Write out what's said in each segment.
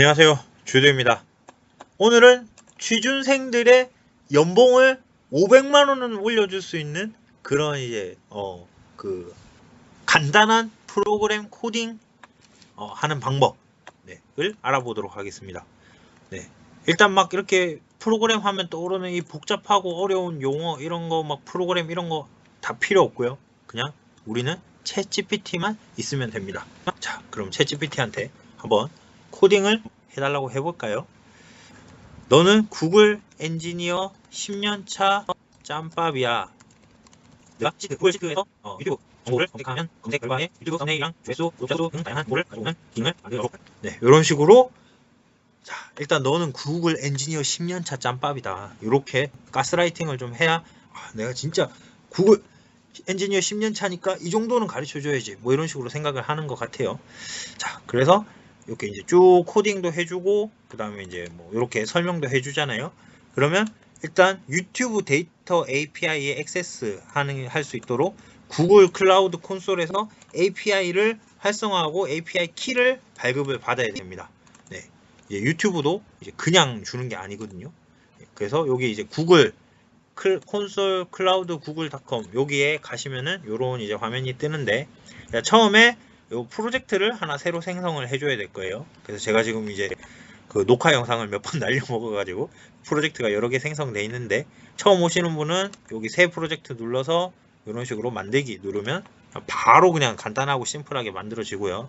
안녕하세요. 주도입니다. 오늘은 취준생들의 연봉을 500만 원은 올려줄 수 있는 그런 이제 어 그 간단한 프로그램 코딩 어, 하는 방법을 알아보도록 하겠습니다. 네. 일단 막 이렇게 프로그램 하면 떠오르는 이 복잡하고 어려운 용어 이런 거 막 프로그램 이런 거 다 필요 없고요. 그냥 우리는 챗 GPT만 있으면 됩니다. 자, 그럼 챗 GPT한테 한번 코딩을 해달라고 해볼까요? 너는 구글 엔지니어 10년차 짬밥이야. 내가 시트, 구글 시트에서 어, 유튜브 정보를 검색하면 검색 결과에 유튜브 썸네일이랑 조회수, 구독자 수 등 다양한 정보를 가져오는 기능을 만들도록. 네, 이런 식으로 자, 일단 너는 구글 엔지니어 10년차 짬밥이다. 이렇게 가스라이팅을 좀 해야 아, 내가 진짜 구글 엔지니어 10년 차니까 이 정도는 가르쳐 줘야지. 뭐 이런 식으로 생각을 하는 것 같아요. 자, 그래서 이렇게 이제 쭉 코딩도 해주고, 그 다음에 이제 뭐 이렇게 설명도 해주잖아요. 그러면 일단 유튜브 데이터 API에 액세스 하는 할 수 있도록 구글 클라우드 콘솔에서 API를 활성화하고 API 키를 발급을 받아야 됩니다. 네, 이제 유튜브도 이제 그냥 주는 게 아니거든요. 네, 그래서 여기 이제 구글 클, 콘솔 클라우드 구글닷컴 여기에 가시면은 요런 이제 화면이 뜨는데 자, 처음에 요 프로젝트를 하나 새로 생성을 해줘야 될 거예요. 그래서 제가 지금 이제 그 녹화 영상을 몇 번 날려 먹어가지고 프로젝트가 여러 개 생성돼 있는데 처음 오시는 분은 여기 새 프로젝트 눌러서 이런 식으로 만들기 누르면 바로 그냥 간단하고 심플하게 만들어지고요.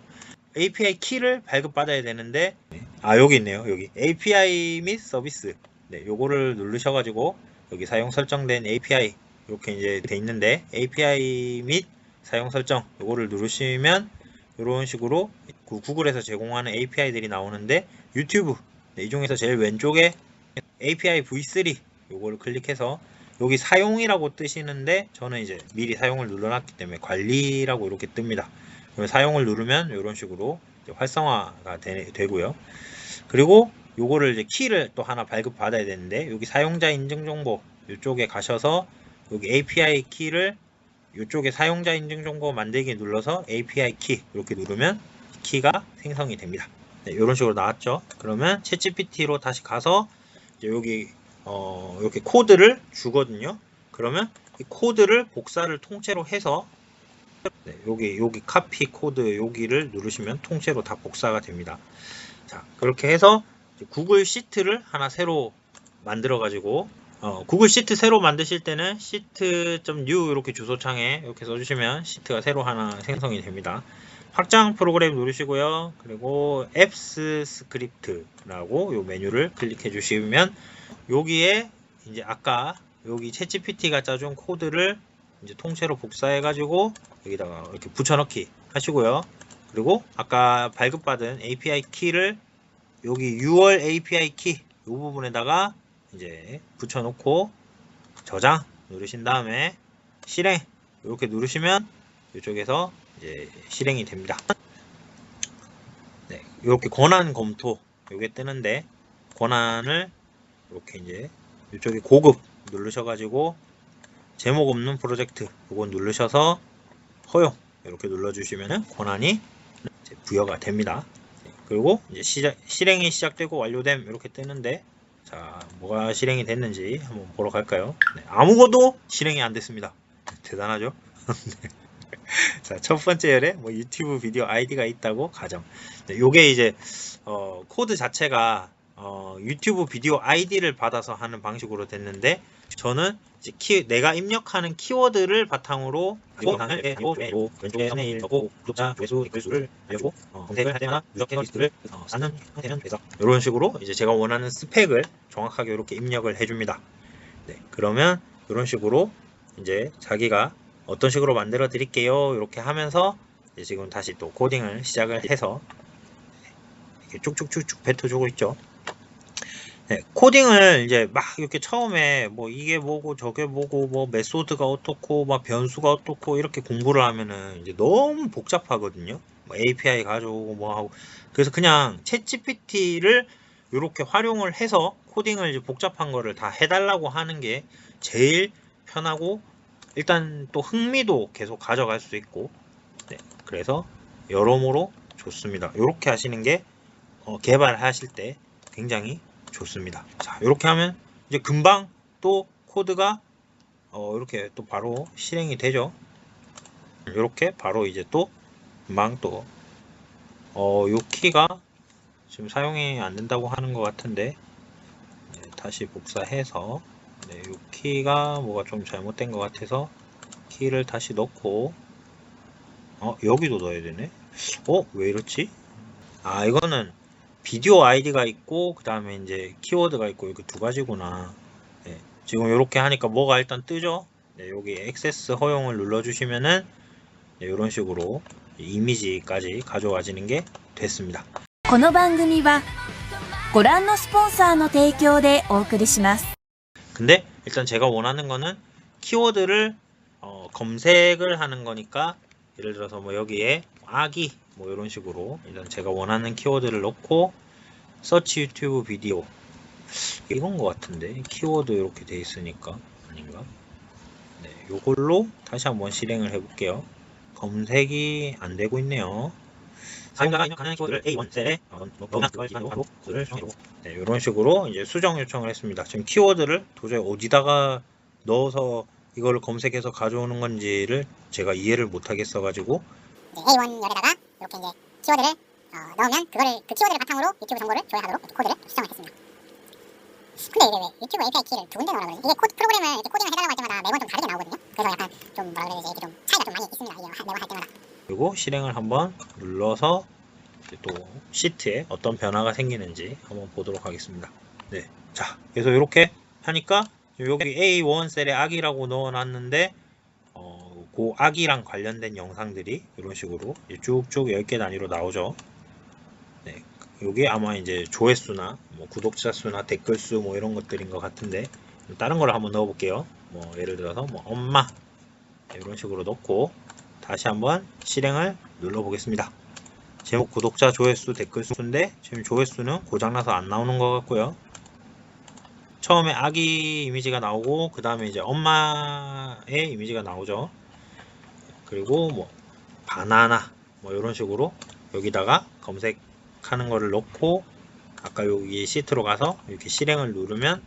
API 키를 발급받아야 되는데 아 여기 있네요. 여기 API 및 서비스 네, 요거를 누르셔가지고 여기 사용 설정된 API 이렇게 이제 돼 있는데 API 및 사용 설정 요거를 누르시면 이런 식으로 그 구글에서 제공하는 API들이 나오는데 유튜브 네, 이 중에서 제일 왼쪽에 API V3 요거를 클릭해서 여기 사용이라고 뜨시는데 저는 이제 미리 사용을 눌러놨기 때문에 관리라고 이렇게 뜹니다. 사용을 누르면 이런 식으로 활성화가 되, 고요 그리고 요거를 이제 키를 또 하나 발급 받아야 되는데 여기 사용자 인증 정보 이쪽에 가셔서 여기 API 키를 이쪽에 사용자 인증 정보 만들기 눌러서 API 키 이렇게 누르면 키가 생성이 됩니다. 네, 이런 식으로 나왔죠. 그러면 챗GPT로 다시 가서 여기 어, 이렇게 코드를 주거든요. 그러면 이 코드를 복사를 통째로 해서 네, 여기 여기 카피 코드 여기를 누르시면 통째로 다 복사가 됩니다. 자 그렇게 해서 구글 시트를 하나 새로 만들어 가지고 어, 구글 시트 새로 만드실 때는 시트.new 이렇게 주소창에 이렇게 써주시면 시트가 새로 하나 생성이 됩니다. 확장 프로그램 누르시고요. 그리고 앱스 스크립트라고 요 메뉴를 클릭해 주시면 여기에 이제 아까 여기 챗GPT가 짜준 코드를 이제 통째로 복사해 가지고 여기다가 이렇게 붙여넣기 하시고요. 그리고 아까 발급받은 API 키를 여기 6월 API 키이 부분에다가 이제 붙여놓고 저장 누르신 다음에 실행 이렇게 누르시면 이쪽에서 이제 실행이 됩니다. 네, 이렇게 권한 검토 이게 뜨는데 권한을 이렇게 이제 이쪽에 고급 누르셔가지고 제목 없는 프로젝트 이거 누르셔서 허용 이렇게 눌러주시면은 권한이 부여가 됩니다. 그리고 이제 시작, 실행이 시작되고 완료됨 이렇게 뜨는데 자 뭐가 실행이 됐는지 한번 보러 갈까요? 네, 아무것도 실행이 안 됐습니다. 대단하죠? 네. 자, 첫 번째 열에 뭐 유튜브 비디오 아이디가 있다고 가정. 네, 요게 이제 어, 코드 자체가 어, 유튜브 비디오 아이디를 받아서 하는 방식으로 됐는데 저는 키, 내가 입력하는 키워드를 바탕으로 영상을 요, 요, 왼쪽에 넣고 구독자 조회수 댓글 수를 알려주고 어, 검색을 할 때마다 누적 리스트를 어, 쌓는 형태는 돼서 이런 식으로 이제 제가 원하는 스펙을 정확하게 이렇게 입력을 해줍니다. 네, 그러면 이런 식으로 이제 자기가 어떤 식으로 만들어 드릴게요 이렇게 하면서 지금 다시 또 코딩을 시작을 해서 이렇게 쭉쭉쭉쭉 뱉어주고 있죠. 네, 코딩을 이제 막 이렇게 처음에 뭐 이게 뭐고 저게 뭐고 뭐 메소드가 어떻고 막 변수가 어떻고 이렇게 공부를 하면은 이제 너무 복잡하거든요. 뭐 API 가져오고 뭐 하고 그래서 그냥 챗 GPT를 이렇게 활용을 해서 코딩을 이제 복잡한 거를 다 해달라고 하는 게 제일 편하고 일단 또 흥미도 계속 가져갈 수 있고 네, 그래서 여러모로 좋습니다. 이렇게 하시는 게 어, 개발하실 때 굉장히 좋습니다. 자, 이렇게 하면 이제 금방 또 코드가 어, 이렇게 또 바로 실행이 되죠. 이렇게 바로 이제 또 금방 또 어, 요 키가 지금 사용이 안 된다고 하는 것 같은데 네, 다시 복사해서 네, 요 키가 뭐가 좀 잘못된 것 같아서 키를 다시 넣고 어 여기도 넣어야 되네 어 왜 이렇지 아 이거는 비디오 아이디가 있고 그 다음에 이제 키워드가 있고 이렇게 두 가지구나 네, 지금 이렇게 하니까 뭐가 일단 뜨죠 네, 여기 액세스 허용을 눌러 주시면은 네, 이런 식으로 이미지까지 가져와지는 게 됐습니다 この番組はご覧のスポンサーの提供でお送りします。 근데 일단 제가 원하는 거는 키워드를 어, 검색을 하는 거니까 예를 들어서 뭐 여기에 아기 뭐 이런 식으로 일단 제가 원하는 키워드를 넣고 서치 유튜브 비디오 이건 것 같은데 키워드 이렇게 돼 있으니까 아닌가? 네 요걸로 다시 한번 실행을 해 볼게요. 검색이 안 되고 있네요. 사용자가 입력하는 키워드를 A1 셀에 어, 뭐, 기반으로 코드를 네, 이런 식으로 이제 수정 요청을 했습니다. 지금 키워드를 도저히 어디다가 넣어서 이걸 검색해서 가져오는 건지를 제가 이해를 못 하겠어 가지고 이제 A1 열에다가 이렇게 이제 키워드를 어, 넣으면 그거를 그 키워드를 바탕으로 유튜브 정보를 조회하도록 코드를 수정을 했습니다. 근데 이게 왜 유튜브 API 키를 두 군데 넣으라 그러지? 이게 코드 프로그램을 이렇게 코딩을 해달라고 할 때마다 매번 좀 다르게 나오거든요. 그래서 약간 좀 뭐라 그래야 되지? 이게 좀 차이가 좀 많이 있습니다. 이게 하- 매번 할 때마다. 그리고 실행을 한번 눌러서 또 시트에 어떤 변화가 생기는지 한번 보도록 하겠습니다. 네, 자 그래서 이렇게 하니까 여기 A1 셀에 아기라고 넣어놨는데 어, 그 아기랑 관련된 영상들이 이런 식으로 쭉쭉 10개 단위로 나오죠. 네, 여기 아마 이제 조회수나 뭐 구독자 수나 댓글 수 뭐 이런 것들인 것 같은데 다른 걸 한번 넣어볼게요. 뭐 예를 들어서 뭐 엄마 네, 이런 식으로 넣고 다시 한번 실행을 눌러 보겠습니다. 제목 구독자 조회수 댓글 수인데 지금 조회수는 고장나서 안 나오는 것 같고요. 처음에 아기 이미지가 나오고 그 다음에 이제 엄마의 이미지가 나오죠. 그리고 뭐 바나나 뭐 이런 식으로 여기다가 검색하는 거를 넣고 아까 여기 시트로 가서 이렇게 실행을 누르면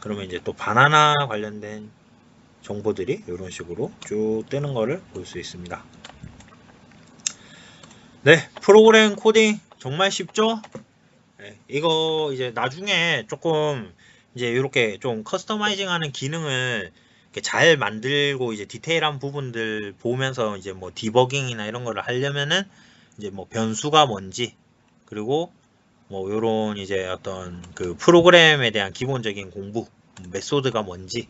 그러면 이제 또 바나나 관련된 정보들이 이런 식으로 쭉 뜨는 거를 볼 수 있습니다. 네, 프로그램 코딩 정말 쉽죠? 네, 이거 이제 나중에 조금 이제 이렇게 좀 커스터마이징 하는 기능을 잘 만들고 이제 디테일한 부분들 보면서 이제 뭐 디버깅이나 이런 거를 하려면은 이제 뭐 변수가 뭔지 그리고 뭐 요런 이제 어떤 그 프로그램에 대한 기본적인 공부 메소드가 뭔지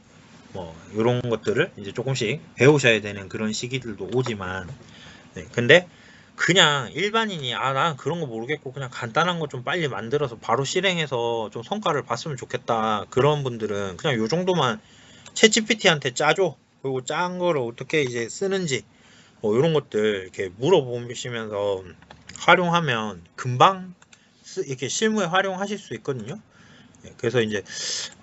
뭐 이런 것들을 이제 조금씩 배우셔야 되는 그런 시기들도 오지만 네, 근데 그냥 일반인이 아 난 그런 거 모르겠고 그냥 간단한 거 좀 빨리 만들어서 바로 실행해서 좀 성과를 봤으면 좋겠다. 그런 분들은 그냥 요 정도만 챗 GPT한테 짜줘 그리고 짠 거를 어떻게 이제 쓰는지 뭐 이런 것들 이렇게 물어보시면서 활용하면 금방 쓰- 이렇게 실무에 활용하실 수 있거든요. 예, 그래서 이제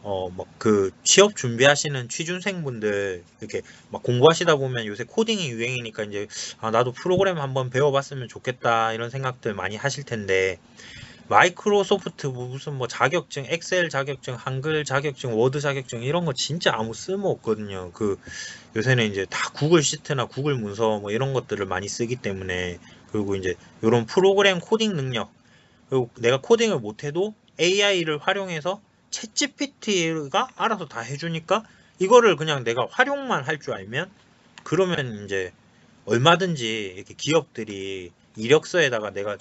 어막그 취업 준비하시는 취준생분들 이렇게 막 공부하시다 보면 요새 코딩이 유행이니까 이제 아 나도 프로그램 한번 배워봤으면 좋겠다 이런 생각들 많이 하실 텐데 마이크로소프트 뭐 무슨 뭐 자격증 엑셀 자격증 한글 자격증 워드 자격증 이런 거 진짜 아무 쓸모 없거든요. 그 요새는 이제 다 구글 시트나 구글 문서 뭐 이런 것들을 많이 쓰기 때문에 그리고 이제 이런 프로그램 코딩 능력 그리고 내가 코딩을 못해도 AI를 활용해서 챗 GPT가 알아서 다 해주니까 이거를 그냥 내가 활용만 할 줄 알면 그러면 이제 얼마든지 이렇게 기업들이 이력서에다가 내가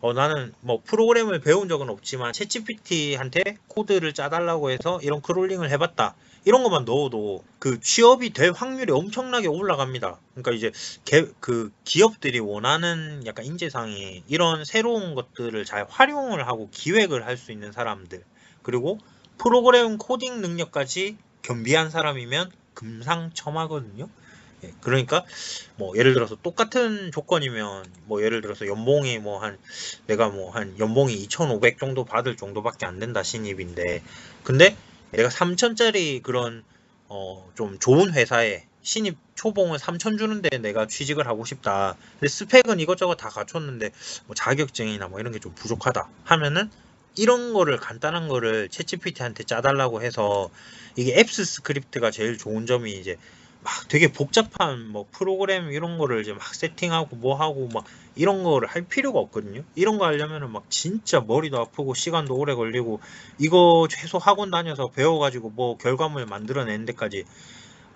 어 나는 뭐 프로그램을 배운 적은 없지만 챗GPT한테 코드를 짜달라고 해서 이런 크롤링을 해봤다 이런 것만 넣어도 그 취업이 될 확률이 엄청나게 올라갑니다. 그러니까 이제 개, 그 기업들이 원하는 약간 인재상이 이런 새로운 것들을 잘 활용을 하고 기획을 할 수 있는 사람들 그리고 프로그램 코딩 능력까지 겸비한 사람이면 금상첨화거든요. 예, 그러니까 뭐 예를 들어서 똑같은 조건이면 뭐 예를 들어서 연봉이 뭐 한 내가 뭐 한 연봉이 2,500 정도 받을 정도밖에 안 된다 신입인데 근데 내가 3천짜리 그런 어 좀 좋은 회사에 신입 초봉을 3천 주는데 내가 취직을 하고 싶다. 근데 스펙은 이것저것 다 갖췄는데 뭐 자격증이나 뭐 이런 게 좀 부족하다 하면은 이런 거를 간단한 거를 챗GPT한테 짜달라고 해서 이게 앱스 스크립트가 제일 좋은 점이 이제 막 되게 복잡한 뭐 프로그램 이런 거를 이제 막 세팅하고 뭐 하고 막 이런 거를 할 필요가 없거든요. 이런 거 하려면은 막 진짜 머리도 아프고 시간도 오래 걸리고 이거 최소 학원 다녀서 배워가지고 뭐 결과물 만들어내는 데까지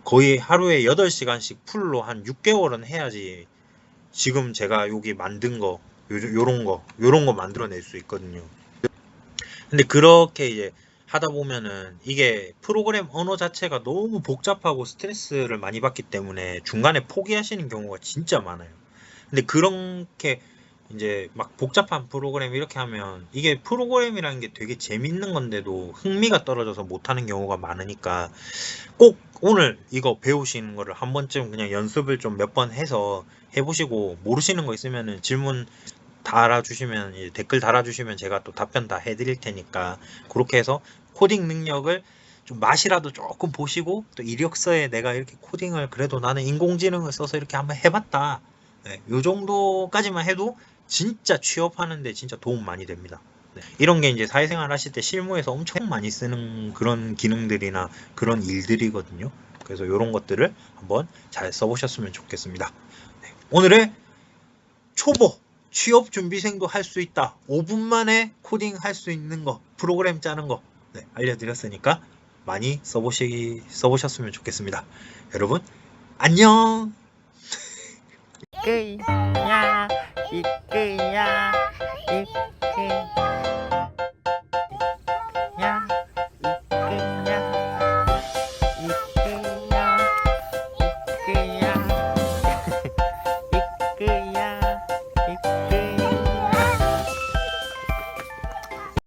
거의 하루에 8시간씩 풀로 한 6개월은 해야지 지금 제가 여기 만든 거 요, 요런 거 요런 거 만들어낼 수 있거든요. 근데 그렇게 이제 하다 보면은 이게 프로그램 언어 자체가 너무 복잡하고 스트레스를 많이 받기 때문에 중간에 포기하시는 경우가 진짜 많아요. 근데 그렇게 이제 막 복잡한 프로그램 이렇게 하면 이게 프로그램이라는 게 되게 재밌는 건데도 흥미가 떨어져서 못하는 경우가 많으니까 꼭 오늘 이거 배우시는 거를 한 번쯤 그냥 연습을 좀 몇 번 해서 해보시고 모르시는 거 있으면은 질문 달아주시면 댓글 달아주시면 제가 또 답변 다 해드릴 테니까 그렇게 해서 코딩 능력을 좀 맛이라도 조금 보시고 또 이력서에 내가 이렇게 코딩을 그래도 나는 인공지능을 써서 이렇게 한번 해봤다 네, 요 정도까지만 해도 진짜 취업하는데 진짜 도움 많이 됩니다. 네, 이런 게 이제 사회생활 하실 때 실무에서 엄청 많이 쓰는 그런 기능들이나 그런 일들이거든요. 그래서 이런 것들을 한번 잘 써보셨으면 좋겠습니다. 네, 오늘의 초보 취업 준비생도 할 수 있다. 5분 만에 코딩 할 수 있는 거, 프로그램 짜는 거 네, 알려드렸으니까 많이 써보시, 써보셨으면 좋겠습니다. 여러분, 안녕! 이끄야 이끄야 이끄